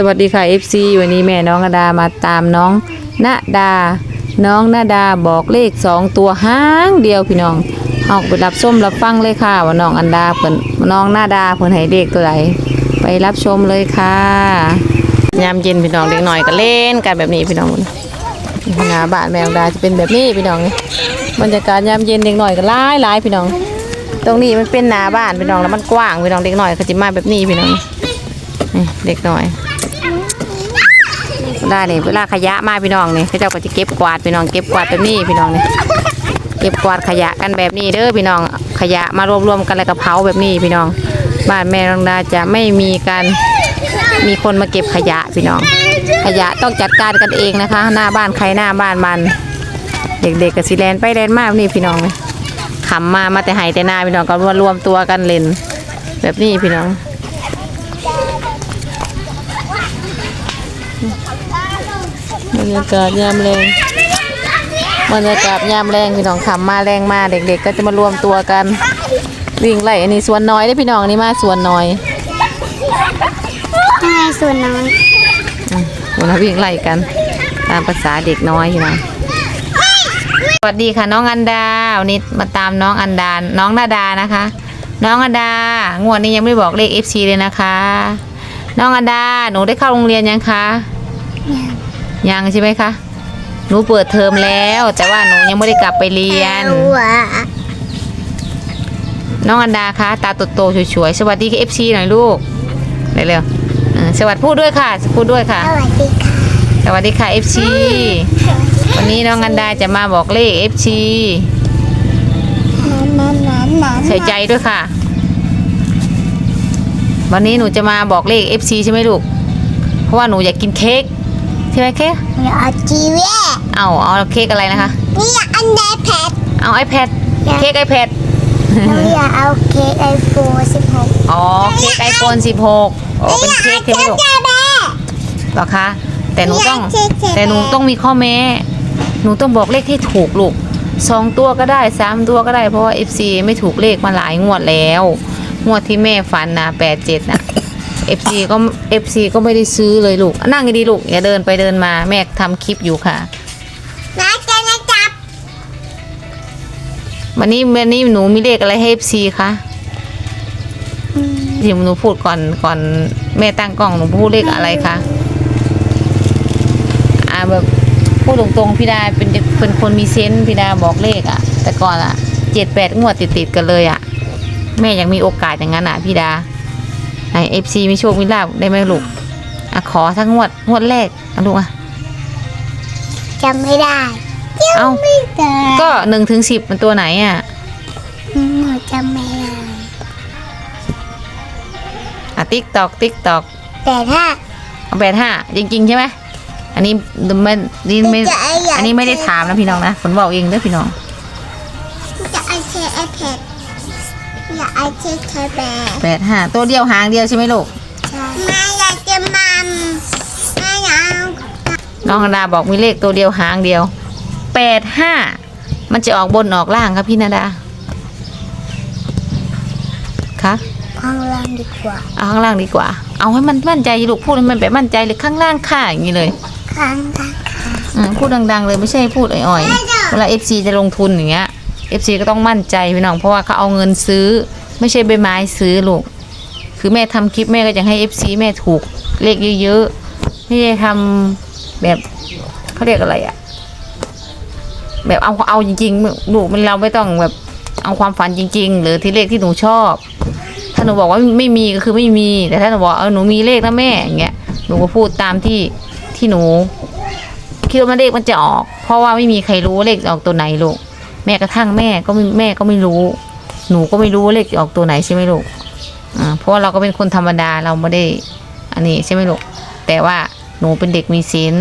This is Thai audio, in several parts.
สวัสดีค่ะ FC วันนี้แม่น้องอดามาตามน้องณดา น้องณดาบอกเลขสองตัวห้างเดียวพี่น้องเอาไปรับชมรับฟังเลยค่ะ ว่าน้องอันดาเพิ่นน้องณดาเพิ่นให้เลขตัวไหนไปรับชมเลยค่ะยามเย็นพี่น้องเด็กหน่อยก็เล่นกันแบบนี้พี่น้องหนาบ้านแม่น้องดาจะเป็นแบบนี้พี่น้องบรรยากาศยามเย็นเด็กหน่อยก็หลายหลายพี่น้อง ตรงนี้มันเป็นหนาบ้านพี่น้องแล้วมันกว้างพี่น้องเด็กหน่อยเขาจะมาแบบนี้พี่น้องเด็กหน่อย เวลานี่เวลาขยะมาพี่น้องนี่เขาเจ้าก็จะเก็บกวาดพี่น้องเก็บกวาดแบบนี้พี่น้องนี่เก็บกวาดขยะกันแบบนี้เด้อพี่น้องขยะมารวมๆกันแล้วก็เผาแบบนี้พี่น้อง บ้านแม่นองดาจะไม่มีการมีคนมาเก็บขยะพี่น้อง ขยะต้องจัดการกันเองนะคะ หน้าบ้านใครหน้าบ้านมัน เด็กๆกับสิแลนไปแลนมากนี่พี่น้องนี่ขำมามาแต่ไห้แต่หน้าพี่น้องก็มรวมตัวกันเล่นแบบนี้พี่น้อง บรรยากาศยามแรงบรรยากาศยามแรงพี่น้องขำมาแรงมาเด็ก ๆ ก็จะมารวมตัวกันวิ่งไล่อันนี้สวนน้อยได้อพี่น้องอันนี้มาสวนน้อยใช่ส่วนน้อยวันนี้วิ่งไล่กัน ตามภาษาเด็กน้อยพี่น้องสวัสดีค่ะน้องอันดาวันนี้มาตามน้องอันดา น้องนาดานะคะ น้องอันดางวดนี้ยังไม่บอกเลข FC เลยนะคะ น้องอันดาหนูได้เข้าโรงเรียนยังคะ ยังใช่ไหมคะหนูเปิดเทอมแล้ว แต่ว่าหนูยังไม่ได้กลับไปเรียนหัวน้องอันดาคะตาโตๆสวยๆสวัสดีเอฟซีหน่อยลูกเร็วๆเออสวัสดีพูดด้วยค่ะพูดด้วยค่ะ สวัสดีค่ะสวัสดีค่ะเอฟซีวันนี้น้องอันดาจะมาบอกเลขเอฟซีน้ำน้ำน้ำน้ำใส่ใจด้วยค่ะ วันนี้หนูจะมาบอกเลขเอฟซีใช่ไหมลูก เพราะว่าหนูอยากกินเค้ก ใช่ไหมเค้กอยากจีเว่เอาเอาเค้กอะไรนะคะ นี่อันไดแพดเอา iPad เค้ก iPad หนูอยากเอาเค้กไอโฟนสิบหกอ๋อ เค้กไอโฟน16อ๋อ เป็นเค้กใช่ไหมลูกแม่เหรอคะ แต่หนูต้องอยากเค้กเค้กแต่หนูต้องมีข้อแม้ หนูต้องบอกเลขที่ถูกลูกสองตัวก็ได้สามตัวก็ได้ เพราะว่า FC ไม่ถูกเลขมาหลายงวดแล้ว งวดที่แม่ฝันนะแปดเจ็ดนะ FC ก็ FC ก็ไม่ได้ซื้อเลยลูก นั่งดีๆลูก อย่าเดินไปเดินมาแม่ทำคลิปอยู่ค่ะน้าจะนะจับวันนี้วันนี้หนูมีเลขอะไรให้ FC คะที่หนูพูดก่อนก่อนแม่ตั้งกล้องหนูพูดเลขอะไรคะอ่าแบบพูดตรงๆพี่ดาเป็นเป็นคนมีเซนส์พี่ดาบอกเลขอะแต่ก่อนอะเจ็ดแปดงวดติดๆกันเลยอะแม่ยังมีโอกาสอย่างนั้นอะพี่ดา ไอเอฟซีมีโชคมีลาบได้ไหมลูกอะขอสักงวดงวดแรกเอาลูกอะจำไม่ได้เอ้าไม่ได้ก็หนึ่งถึงสิบมันตัวไหนอะหนูจำไม่ได้อะติ๊กตอกติ๊กตอกแต่ถ้าเอาแปดห้าจริงๆใช่ไหมอันนี้ไม่นี่ไม่จะเอาอยากอันนี้ไม่ได้ถามนะพี่น้องนะฝนบอกเองเด้อพี่น้องจะเอาเค้กไอแพด อยากเอาเค้กไอแพดแปดห้าตัวเดียวหางเดียวใช่ไหมลูก แม่อยากจะมัมแม่อยากเอาน้องอดาบอกมีเลขตัวเดียวหางเดียวแปดห้ามันจะออกบนออกล่างครับพี่นาดาคะข้างล่างดีกว่า เอาข้างล่างดีกว่า เอาให้มันมั่นใจลูกพูดให้มันแบบมั่นใจเลยข้างล่างค่ะอย่างนี้เลยข้างล่าง อืมพูดดังๆเลยไม่ใช่พูดอ่อยๆเวลาเอฟซีจะลงทุนอย่างเงี้ย เอฟซีก็ต้องมั่นใจพี่น้องเพราะว่าเขาเอาเงินซื้อ ไม่ใช่ใบไม้ซื้อลูกคือแม่ทำคลิปแม่ก็จะให้เอฟซีแม่ถูกเลขเยอะๆไม่ได้ทำแบบเขาเรียกอะไรอะแบบเอาเอาจริงๆลูกมันเราไม่ต้องแบบเอาความฝันจริง ๆ หรือที่เลขที่หนูชอบ ถ้าหนูบอกว่าไม่มีก็คือไม่มี แต่ถ้าหนูบอกเออหนูมีเลขนะแม่อย่างเงี้ยหนูก็พูดตามที่ที่หนูคิดว่าเลขมันจะออก เพราะว่าไม่มีใครรู้เลขออกตัวไหนลูก แม้กระทั่งแม่ก็ไม่แม่ก็ไม่รู้ หนูก็ไม่รู้ว่าเลขออกตัวไหนใช่ไหมลูกอ่าเพราะว่าเราก็เป็นคนธรรมดาเราไม่ได้ อันนี้ใช่ไหมลูกแต่ว่าหนูเป็นเด็กมีศีล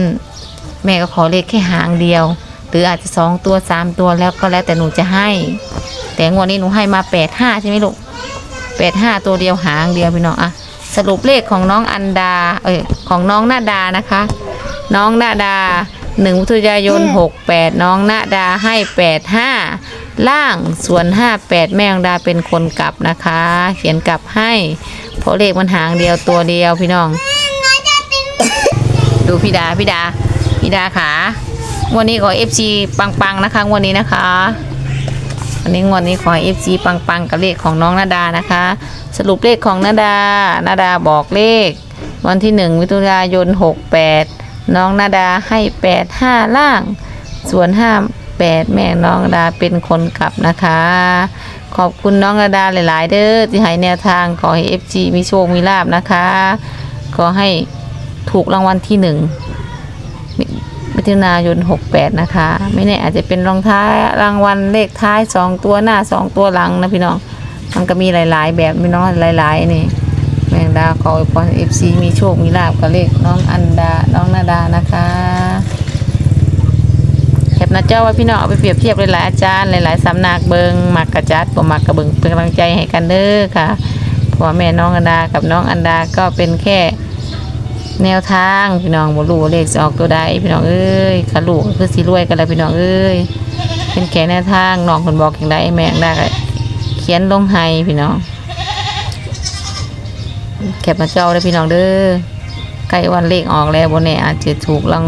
แม่ก็ขอเลขแค่หางเดียว หรืออาจจะสองตัวสามตัวแล้วก็แล้วแต่หนูจะให้ แต่งวดนี้หนูให้มาแปดห้าใช่ไหมลูกแปดห้าตัวเดียวหางเดียวพี่น้องอะสรุปเลขของน้องอันดา เอ้ยของน้องนาดานะคะ น้องนาดา หนึ่งพฤศจิกายนหกแปดน้องนาดาให้แปดห้าล่างส่วนห้าแปดแม่ของดาเป็นคนกลับนะคะ เขียนกลับให้เพราะเลขมันหางเดียวตัวเดียวพี่น้องน้าจะติดดูพี่ดาพี่ดาพี่ดาขางวันนี้ขอ FC ปังๆนะคะงวันนี้นะคะวันนี้งวันนี้ขอ FC ปังๆกับเลขของน้องนาดานะคะ สรุปเลขของนาดานาดาบอกเลข วันที่หนึ่งมิถุนายน68 น้องนาดาให้85ล่าง ส่วน58แม่น้องนาดาเป็นคนขับนะคะ ขอบคุณน้องนาดาหลาย ๆ เด้อที่ให้แนวทางขอให้ FG มีโชคมีลาบนะคะขอให้ถูกรางวัลที่หนึ่งมิถุนายน 68 นะคะ ไม่แน่อาจจะเป็นรองท้ายรางวัลเลขท้าย 2 ตัวหน้า 2 ตัวหลังนะพี่น้อง มันก็มีหลาย ๆ แบบพี่น้องหลาย ๆ นี่ ดาขออวยพรเอฟซีมีโชค มีลาบกับเลขน้องอันดา น้องนาดานะคะแคปหน้าจอไว้พี่น้องเอาไปเปรียบเทียบหลายๆอาจารย์หลายๆสำนักเบิงมักกระจัดบ่มักกระเบิงเป็นกำลังใจให้กันเด้อค่ะเพราะว่าแม่น้องอันดากับน้องอันดาก็เป็นแค่แนวทางพี่น้องบ่รู้ว่เลขจะออกตัวใดพี่น้องเอ้ยขาลูกคือสิรวยกันแล้วพี่น้องเอ้ยเป็นแค่แนวทางน้องคนบอกอย่างใดแม่อันดาก็เขียนลงให้พี่น้อง แคปมาเจ้าได้พี่น้องเด้อใกล้วันเลขออกแล้วบนเนี่ยอาจจะถูกลัง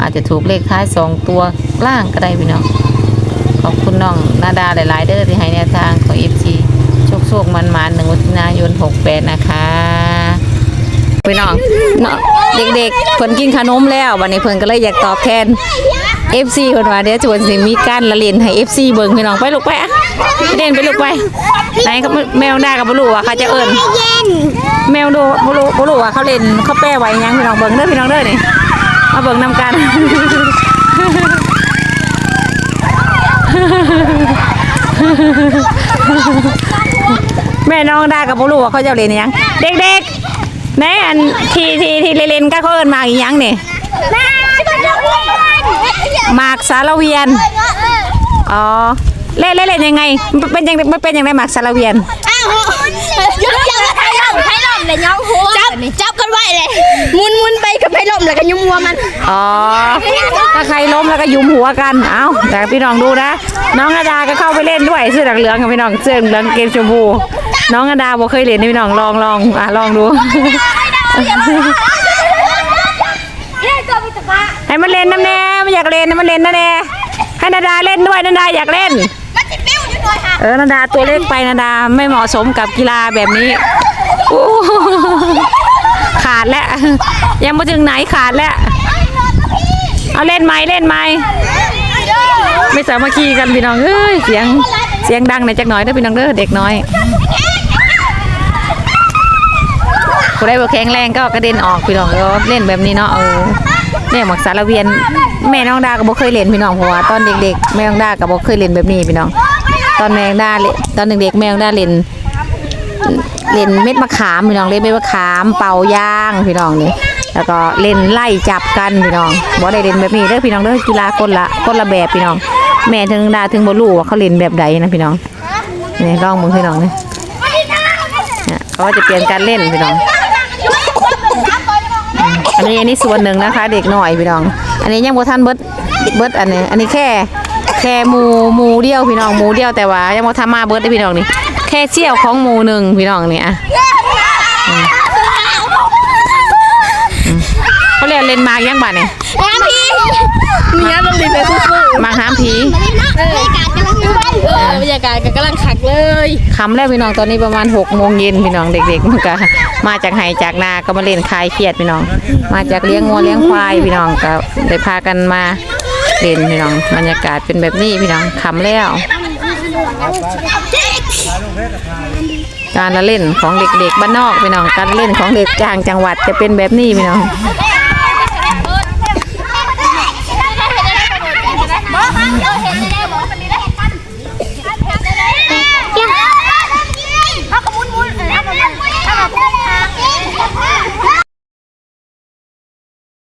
อาจจะถูกเลขท้ายสองตัวล่างก็ได้พี่น้องขอบคุณน้องนาดาหลายๆเด้อที่ให้แนวทางของเอฟซีโชคโชคมันมันหนึ่งวัฒนายนหกแปดนะคะ พี่น้องเนาะเด็กๆเพิ่นกินขนมแล้ววันนี้เพิ่นก็เลยอยากตอบแทน FC เพิ่นว่าเดี๋ยวชวนสิมีการละเล่นให้ FC เบิ่งพี่น้องไปลูกไปอะเล่นไปลูกไปไหนก็แมวได้กับบ่รู้ว่าเขาจะเอิ้นเย็นแมวดูบ่รู้บ่รู้ว่าเขาเล่นเขาแป้ไว้ยังพี่น้องเบิ่งเด้อพี่น้องเด้อนี่มาเบิ่งนำกันแม่น้องได้กับบ่รู้ว่าเขาจะเล่นยังเด็กๆ ม่อันทีทีทีเล่นๆก็เขาเอินมาอีหยังนี่แม่ก็จะเล่นหมากสารเวียนอ๋อเล่นเล่นยังไงมันเป็นยังมันเป็นยังไงหมากสารเวียน อ้าวยุบยัง ไทยล่มไทยล่มเลยน้องหัวจับจับกันไว้เลยมุนมุนไปกับไทยล่มแล้วก็ยุ่มหัวมันอ๋อถ้าใครล้มแล้วก็ยุมหัวกันเอ้าแต่พี่น้องดูนะ น้องอาดาก็เข้าไปเล่นด้วยเสื้อเหลืองกับพี่น้องเสื้อเหลืองเกมชมพูน้องอาดาบอกเคยเล่นนะพี่น้องลองลองอะลองดูให้มันเล่นน้ำแน่ไม่อยากเล่นนะมันเล่นนะแน่ให้นาดาเล่นด้วยนาดาอยากเล่นมันจะปิ้วอยู่หน่อยค่ะเออนาดาตัวเล็กไปนาดาไม่เหมาะสมกับกีฬาแบบนี้โอ้ ขาดแล้ว ยังมาถึงไหนขาดแล้ว เอาเล่นไหมเล่นไหมไม่สามัคคีกันพี่น้องเอ้ยเสียงเสียงดังหน่อยจักหน่อยเด้อพี่น้องเด้อเด็กน้อยผู้ใดบ่แข็งแรงก็กระเด็นออกพี่น้องเออเล่นแบบนี้เนาะเออแม่หมักสารเวียนแม่น้องดาก็บ่เคยเล่นพี่น้องเพราะว่าตอนเด็กๆแม่น้องดาก็บ่เคยเล่นแบบนี้พี่น้อง ตอนแม่น้องดาเล่นตอนเด็กๆแม่น้องดาเล่น เล่นเม็ดมะขามพี่น้องเล่นเม็ดมะขาม เป่ายางพี่น้องนี่แล้วก็เล่นไล่จับกันพี่น้องบ่ได้เล่นแบบนี้เด้อพี่น้องเด้อกีฬาคนละคนละแบบพี่น้อง แม่ถึงดาถึงบ่รู้ว่าเขาเล่นแบบใดนะพี่น้องนี่ลองมึงพี่น้องนี่เขาจะเปลี่ยนการเล่นพี่น้องอันนี้อันนี้ส่วนหนึ่งนะคะ เด็กหน่อยพี่น้อง อันนี้ยังบ่ทันเบิดเบิดอันนี้ อันนี้แค่แค่หมูหมูเดียวพี่น้องหมูเดียวแต่ว่ายังบ่ทำมาเบิดได้พี่น้องนี่ แค่เชี่ยวของหมูหนึ่งพี่น้องนี่อะเขาเรียกเล่นหมากยังบ่เนี่ยแม่พี่เนี่ยต้องดีไปสู้หมากหามผีๆเออการกำลังยุ่งเออบรรยากาศกำลังขักเลยคำแล้วพี่น้องตอนนี้ประมาณ6โมงเย็นพี่น้องเด็กๆมันก็มาจากไห้จากนาก็มาเล่นคลายเครียดพี่น้อง มาจากเลี้ยงงัวเลี้ยงควายพี่น้องก็ได้พากันมาเล่นพี่น้องบรรยากาศเป็นแบบนี้พี่น้องคำแล้ว การละเล่นของเด็กๆบ้านนอกพี่น้องการเล่นของเด็กจางจังหวัดจะเป็นแบบนี้พี่น้อง